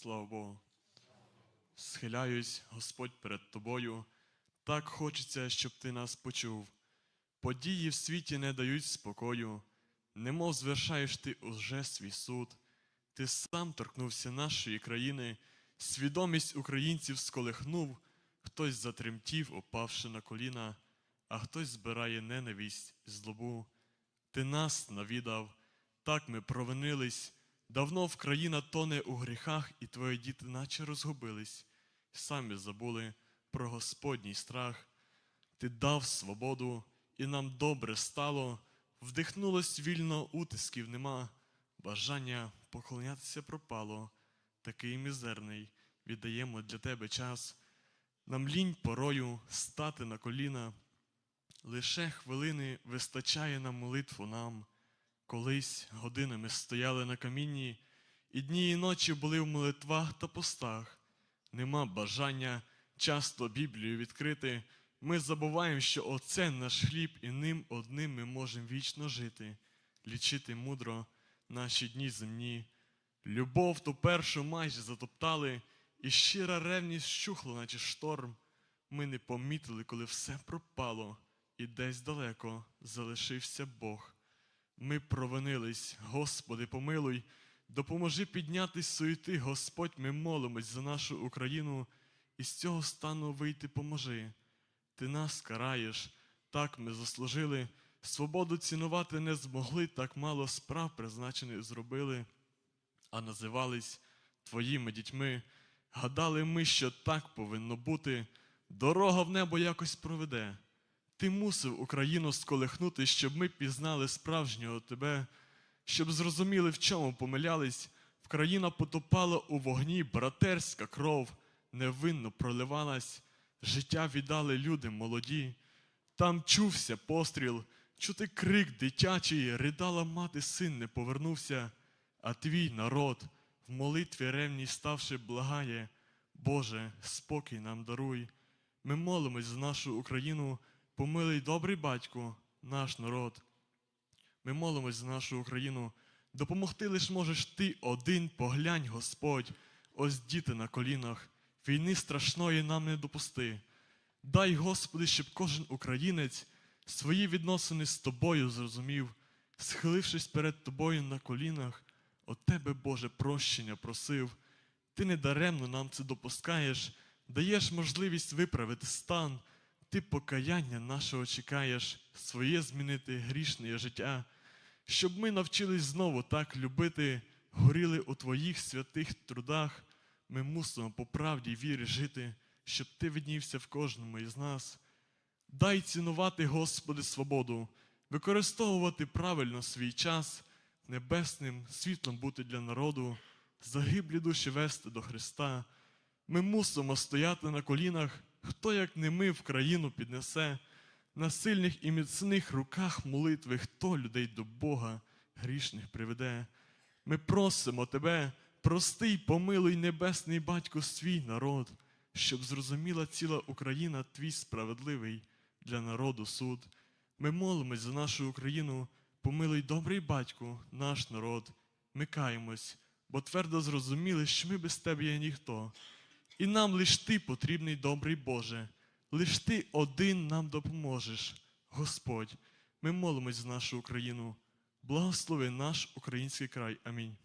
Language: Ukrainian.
Слава Богу. Схиляюсь, Господь, перед тобою. Так хочеться, щоб ти нас почув. Події в світі не дають спокою, немов звершаєш ти уже свій суд. Ти сам торкнувся нашої країни, свідомість українців сколихнув, хтось затремтів, опавши на коліна, а хтось збирає ненависть злобу. Ти нас навідав, так ми провинились. Давно в країна тоне у гріхах, і твої діти наче розгубились, самі забули про Господній страх. Ти дав свободу, і нам добре стало, вдихнулось вільно, утисків нема, бажання поклонятися пропало, такий мізерний, віддаємо для тебе час. Нам лінь порою стати на коліна, лише хвилини вистачає на молитву нам. Колись годинами стояли на камінні, і дні і ночі були в молитвах та постах. Нема бажання часто Біблію відкрити. Ми забуваємо, що оце наш хліб, і ним одним ми можемо вічно жити, лічити мудро наші дні земні. Любов ту першу майже затоптали, і щира ревність щухла, наче шторм. Ми не помітили, коли все пропало, і десь далеко залишився Бог. Ми провинились, Господи, помилуй, допоможи піднятись суєти, Господь, ми молимось за нашу Україну, і з цього стану вийти поможи. Ти нас караєш, так ми заслужили, свободу цінувати не змогли, так мало справ призначених зробили, а називались Твоїми дітьми. Гадали ми, що так повинно бути, дорога в небо якось проведе. Ти мусив Україну сколихнути, щоб ми пізнали справжнього тебе, щоб зрозуміли, в чому помилялись. В країна потопала у вогні братерська кров, невинно проливалась, життя віддали люди молоді. Там чувся постріл, чути крик дитячий, ридала мати, син не повернувся, а твій народ в молитві ревній ставши благає, Боже, спокій нам даруй. Ми молимось за нашу Україну. Помилуй, добрий батько, наш народ. Ми молимось за нашу Україну. Допомогти лиш можеш ти один, поглянь, Господь, ось діти на колінах, війни страшної нам не допусти. Дай, Господи, щоб кожен українець свої відносини з тобою зрозумів, схилившись перед тобою на колінах, от тебе, Боже, прощення просив. Ти недаремно нам це допускаєш, даєш можливість виправити стан. Ти покаяння нашого чекаєш, своє змінити грішне життя, щоб ми навчились знову так любити, горіли у твоїх святих трудах. Ми мусимо по правді вірі жити, щоб ти виднівся в кожному із нас. Дай цінувати, Господи, свободу, використовувати правильно свій час, небесним світлом бути для народу, загиблі душі вести до Христа. Ми мусимо стояти на колінах. Хто, як не ми, в країну піднесе, на сильних і міцних руках молитви, хто людей до Бога грішних приведе. Ми просимо тебе, простий, помилуй, небесний батько, свій народ, щоб зрозуміла ціла Україна твій справедливий для народу суд. Ми молимось за нашу Україну, помилуй, добрий батько, наш народ. Ми каємось, бо твердо зрозуміли, що ми без тебе є ніхто. І нам лиш ти потрібний, добрий Боже, лиш ти один нам допоможеш, Господь. Ми молимось за нашу Україну. Благослови наш український край. Амінь.